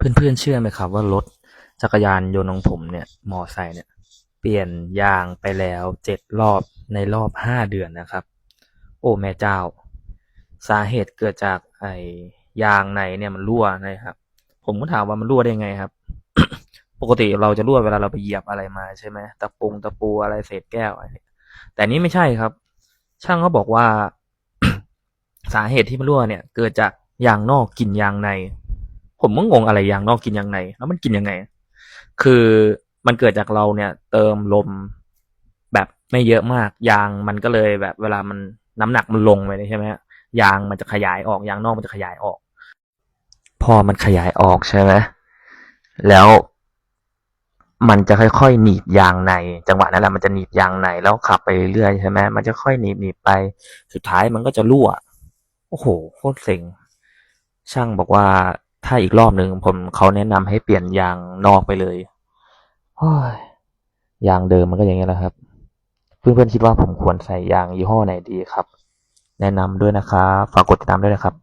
เพื่อนๆเชื่อไหมครับว่ารถจักรยานยนต์ของผมเนี่ยมอไซค์เนี่ย เปลี่ยนยางไปแล้วเจ็ดรอบในรอบห้าเดือนนะครับ โอ้แม่เจ้า สาเหตุเกิดจากไอ้ยางในเนี่ยมันรั่วนะครับ ผมก็ถามว่ามันรั่วได้ไงครับ ปกติเราจะรั่วเวลาเราไปเหยียบอะไรมาใช่ไหมตะปูตะปูอะไรเศษแก้วอะไรแต่นี้ไม่ใช่ครับ ช่างเขาบอกว่า สาเหตุที่มันรั่วเนี่ย เกิดจากยางนอกกินยางใน ผมก็งงอะไรยางนอกกินยางในแล้วมันกินยังไง คือมันเกิดจากเราเนี่ย เติมลมแบบไม่เยอะมาก ยางมันก็เลยแบบเวลามันน้ำหนักมันลงไปใช่ไหมฮะยางมันจะขยายออกยางนอกมันจะขยายออก พอมันขยายออกใช่ไหมแล้วมันจะค่อยๆหนีบยางใน จังหวะนั้นแหละมันจะหนีบยางในแล้วขับไปเรื่อยใช่ไหมมันจะค่อยหนีบหนีบไปสุดท้ายมันก็จะรั่ว โอ้โหโคตรเซ็งช่างบอกว่า ถ้าอีกรอบหนึ่งผมเขาแนะนำให้เปลี่ยนยางนอกไปเลยอยยางเดิมมันก็อย่างนี้แหละครับ เพื่อนๆคิดว่าผมควรใส่ยางยี่ห้อไหนดีครับ แนะนำด้วยนะครับ ฝากกดติดตามด้วยนะครับ